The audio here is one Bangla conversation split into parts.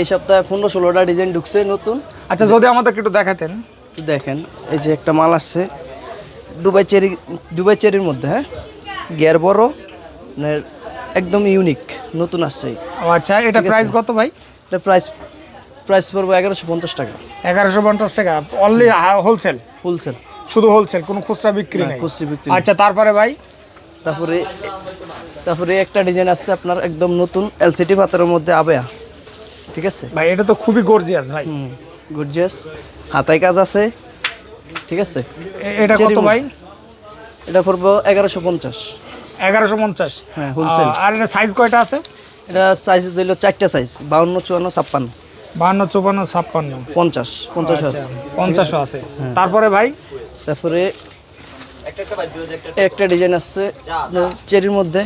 এই সপ্তাহে পনেরো ষোলোটা ডিজাইন ঢুকছে নতুন। আচ্ছা যদি আমাদেরকে একটু দেখাতেন। দেখেন এই যে একটা মাল আসছে দুবাই চেরি দুবাই চেরির মধ্যে হ্যাঁ? গিয়ার বড় মানে একদম ইউনিক নতুন আসছে। আচ্ছা এটা প্রাইস কত ভাই? এটা প্রাইস প্রাইস পড়ব এগারোশো পঞ্চাশ টাকা। এগারোশো পঞ্চাশ টাকা অনলি হোলসেল হোলসেল শুধু হোলসেল কোনো খুচরা বিক্রি নেই? খুচরা বিক্রি আচ্ছা তারপরে ভাই? তারপরে তারপরে একটা ডিজাইন আসছে আপনার একদম নতুন এলসিটি পাথরের মধ্যে আবেয়া। ঠিক আছে? ভাই এটা তো খুবই গর্জিয়াস ভাই। গুডজেস হাতায় কাজ আছে। ঠিক আছে? এটা কত ভাই? এটা পড়ব এগারোশো পঞ্চাশ। এগারোশো পঞ্চাশ? হ্যাঁ, হোলসেল আর এটা সাইজ কয়টা আছে? এটা সাইজ হইল চারটা সাইজ বাউন্ন চুয়ান্ন ছাপ্পান্ন। বাহান্ন চৌপান্ন ছাপ্পান্ন। পঞ্চাশ পঞ্চাশ আচ্ছা আছে। পঞ্চাশও আছে। তারপরে ভাই? তারপরে একটা ডিজাইন আসছে চেরির মধ্যে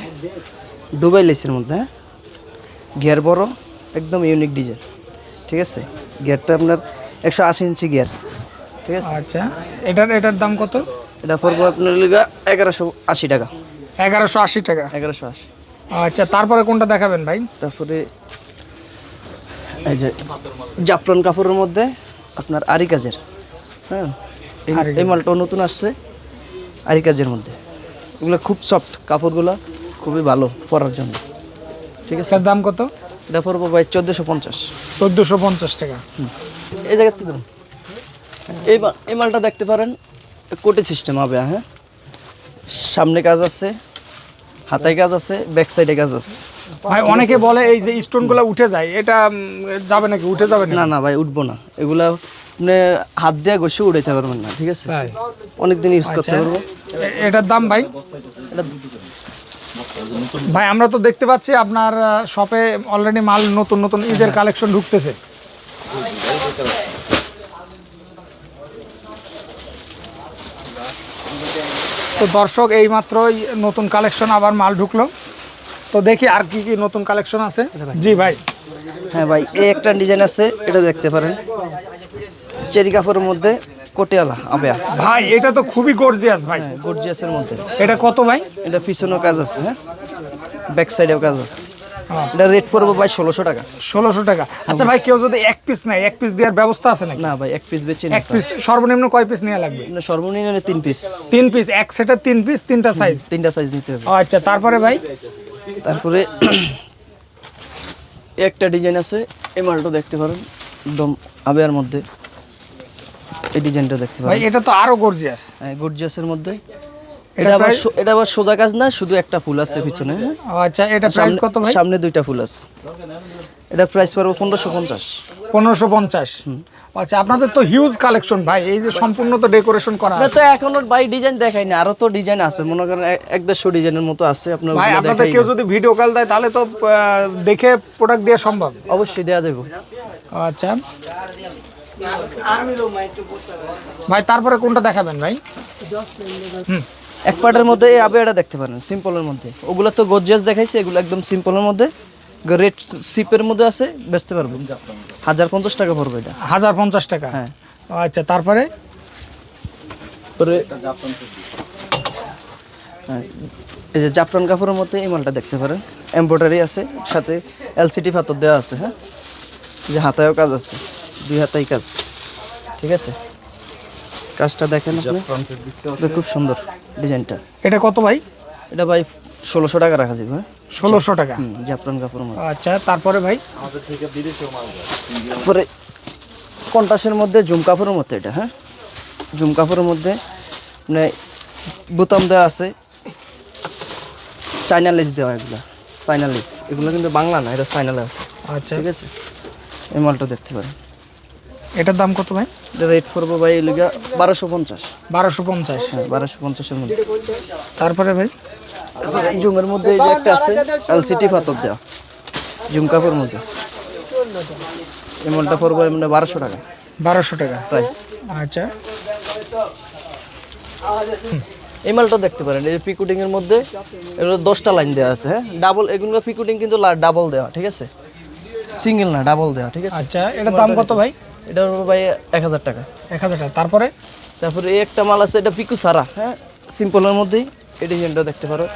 দুবাই লেসের মধ্যে হ্যাঁ? গিয়ার বড়। একদম ইউনিক ডিজাইন ঠিক আছে? গিয়ারটা আপনার একশো আশি ইঞ্চি গিয়ার। ঠিক আছে? আচ্ছা। এটার এটার দাম কত? এটা পড়ব আপনার লিগা এগারোশো আশি টাকা। এগারোশো আশি টাকা? এগারোশো আশি। আচ্ছা তারপরে কোনটা দেখাবেন ভাই? তারপরে এই যে জাফরান কাপড়ের মধ্যে আপনার আরি কাজের হ্যাঁ? এই- মালটাও নতুন আসছে আরি কাজের মধ্যে। এগুলো খুব সফট কাপড়গুলো খুবই ভালো পরার জন্য। ঠিক আছে? দাম কত? এটা পড়ব ভাই চোদ্দোশো পঞ্চাশ। চোদ্দোশো পঞ্চাশ টাকা। এই জায়গাতে ধরুন। এই এই মালটা দেখতে পারেন কোটে সিস্টেম হবে হ্যাঁ? সামনে কাজ আছে হাতায় কাজ আছে ব্যাক সাইডে কাজ আছে। ভাই অনেকে বলে এই যে স্টোনগুলো উঠে যায় এটা যাবে নাকি? উঠে যাবে না না ভাই উঠবো না। এগুলা মানে হাত দিয়ে ঘষে উড়াইতে পারবেন না ঠিক আছে? অনেক দিন ইউজ করতে পারব। এটার দাম ভাই? এটা ভাই আমরা তো দেখতে পাচ্ছি আপনার শপে অলরেডি মাল নতুন নতুন ঈদের কালেকশন ঢুকতেছে। তো দর্শক এই মাত্রই নতুন কালেকশন আবার মাল ঢুকলো। তো দেখি আর কি কি নতুন কালেকশন আছে। জি ভাই। হ্যাঁ ভাই এই একটা ডিজাইন আছে এটা দেখতে পারেন। চেরি কাপড়ের মধ্যে কোটিয়ালা আবেয়া। ভাই এটা তো খুবই গর্জিয়াস ভাই। গর্জিয়াসের মধ্যে। এটা কত ভাই? এটা পিছনেও কাজ আছে হ্যাঁ? ব্যাক সাইডেও কাজ আছে। হ্যাঁ। এটা রেট পড়ব ভাই ষোলোশো টাকা। ষোলোশো টাকা। আচ্ছা ভাই কেউ যদি এক পিস নেয় এক পিস দেওয়ার ব্যবস্থা আছে নাকি? না ভাই এক পিস বেচে এক পিস সর্বনিম্ন কয় পিস নেওয়া লাগবে? সর্বনিম্ন তিন পিস তিন পিস এক সেটের তিন পিস তিনটা সাইজ তিনটা সাইজ নিতে হবে। আচ্ছা তারপরে ভাই? তারপরে একটা ডিজাইন আছে এই মালটা দেখতে পারেন একদম আবেয়ার মধ্যে। এই ডিজাইনটা দেখতে ভাই এটা তো আরও গর্জিয়াস গর্জিয়াসের মধ্যে। এটা আবার এটা আবার সোজা কাজ না শুধু একটা ফুল আছে পিছনে হ্যাঁ? আচ্ছা এটা প্রাইস কত ভাই? সামনে দুইটা ফুল আছে। এটা প্রাইস পড়বে পনেরোশো পঞ্চাশ। পনেরোশো পঞ্চাশ। আচ্ছা আপনাদের তো হিউজ কালেকশন ভাই এই যে সম্পূর্ণ তো ডেকোরেশন করা আছে। তো এখনও বাই ডিজাইন দেখাই না আরও তো ডিজাইন আছে। মনে করেন এক- এক দেড়শো ডিজাইনের মতো আছে আপনার ভাই আপনাদের কেউ যদি ভিডিও কল দেয় তাহলে তো দেখে প্রোডাক্ট দেওয়া সম্ভব। অবশ্যই দেওয়া যাবে আচ্ছা। ভাই তারপরে কোনটা দেখাবেন ভাই? এক পার্টের মধ্যে এই আবেয়াটা দেখতে পারেন সিম্পলের মধ্যে। ওগুলো তো গর্জিয়াস দেখাইছে এগুলো একদম সিম্পলের মধ্যে। রেড সিপের মধ্যে আছে বেচতে পারবেন। হাজার পঞ্চাশ টাকা পড়বে এটা। হাজার পঞ্চাশ টাকা? হ্যাঁ। আচ্ছা তারপরে? হ্যাঁ, এই যে জাফরান কাপড়ের মধ্যে এই মালটা দেখতে পারেন। এমব্রয়ডারি আছে সাথে এলসিডি পাথর দেওয়া আছে হ্যাঁ। যে হাতায়ও কাজ আছে। দুই হাতাই কাজ। ঠিক আছে? কাজটা দেখেন আপনি। খুব সুন্দর ডিজাইনটা। এটা কত ভাই? এটা ভাই ষোলোশো টাকা রাখা যাবে হ্যাঁ? ষোলোশো টাকা। জাফরান মধ্যে। আচ্ছা তারপরে ভাই? তারপরে কন্টাসের মধ্যে জুম কাপড়ের মধ্যে এটা হ্যাঁ? জুম কাপড়ের মধ্যে মানে বোতাম দেওয়া আছে। চাইনা লেস দেওয়া এগুলো চাইনা লেস। এগুলো কিন্তু বাংলা না এটা চাইনা লেস। আচ্ছা। ঠিক আছে? এই মালটা দেখতে পারেন। এটার দাম কত ভাই? এটা রেট পড়ব ভাই এলিগা বারোশো পঞ্চাশ। বারোশো পঞ্চাশ। হ্যাঁ বারোশো পঞ্চাশের মধ্যে। তারপরে ভাই? জুমের মধ্যে এই যে একটা আছে এলসিটি পাথর দেওয়া জুম কাপড়ের মধ্যে। এই মালটা পড়ব মানে বারোশো টাকা। বারোশো টাকা। প্রাইস আচ্ছা। এই মালটা দেখতে পারেন এই পিকুটিং এর মধ্যে এগুলো দশটা লাইন দেওয়া আছে হ্যাঁ? ডাবল এগুলো পিকুটিং কিন্তু ডাবল দেওয়া ঠিক আছে? সিঙ্গেল না ডাবল দেওয়া ঠিক আছে? আচ্ছা এটার দাম কত ভাই? এটা হলো ভাই এক হাজার টাকা। এক হাজার টাকা। তারপরে? তারপরে এই একটা মাল আছে এটা পিকু সারা। হ্যাঁ। সিম্পলের মধ্যেই এই ডিজাইনটা দেখতে পারো।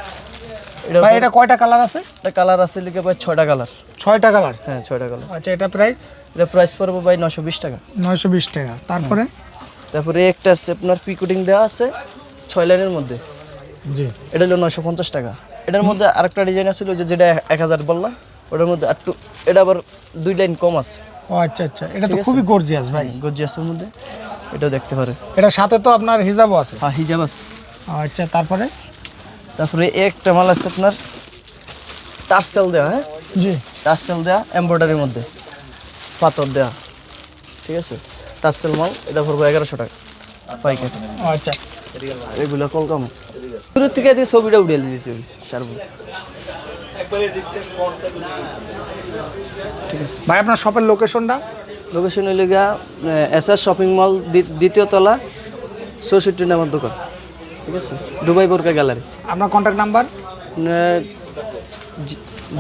এটা ভাই এটা কয়টা কালার আছে? এটা কালার আছে লিখে ভাই ছয়টা কালার। ছয়টা কালার? হ্যাঁ ছয়টা কালার। আচ্ছা এটা প্রাইস এটা প্রাইস পড়ব ভাই নশো বিশ টাকা। নয়শো বিশ টাকা। তারপরে? তারপরে একটা আছে আপনার পিকুটিং দেওয়া আছে ছয় লাইনের মধ্যে। জি। এটা হলো নশো পঞ্চাশ টাকা। এটার মধ্যে আরেকটা ডিজাইন আছে যে যেটা এক হাজার বললাম ওটার মধ্যে একটু এটা আবার দুই লাইন কম আছে। ও আচ্ছা আচ্ছা। এটা তো খুবই গর্জিয়াস ভাই। গজিয়াসের মধ্যে। এটাও দেখতে পারে এটা সাথে তো আপনার হিজাবও আছে। হ্যাঁ হিজাব আছে। আচ্ছা তারপরে? তারপরে একটা মাল আছে আপনার টার্সেল দেওয়া হ্যাঁ? জি। টার্সেল দেওয়া এমব্রয়ডারির মধ্যে। পাথর দেওয়া ঠিক আছে? টার্সেল মাল এটা পড়ব এগারোশো টাকা। পাইকারি। আচ্ছা। এগুলো কলকাম দূরের থেকে দিয়ে ছবিটা উড়িয়ে দিতে হবে সারবো ভাই আপনার শপের লোকেশনটা লোকেশন হইলে গা এস আর শপিং মল দ্বিতীয় তলা চৌষট্টি নামার দোকান। ঠিক আছে? দুবাই বোরকা গ্যালারি। আপনার contact number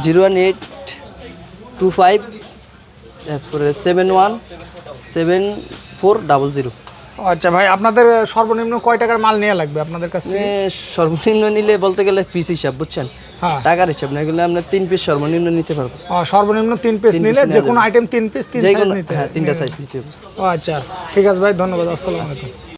zero one eight two five তারপরে seven one seven four double zero. আচ্ছা ভাই আপনাদের সর্বনিম্ন কয় টাকার মাল নেওয়া লাগবে আপনাদের কাছ থেকে? সর্বনিম্ন নিলে বলতে গেলে পিস হিসাব বুঝছেন? হ্যাঁ। টাকার হিসাব না গেলে আমরা তিন পিস সর্বনিম্ন নিতে পারব। সর্বনিম্ন তিন পিস নিলে যে কোনো আইটেম তিন পিস তিন সাইজ নিতে হ্যাঁ তিনটা সাইজ নিতে হবে। ও আচ্ছা ঠিক আছে ভাই ধন্যবাদ আসসালামু আলাইকুম।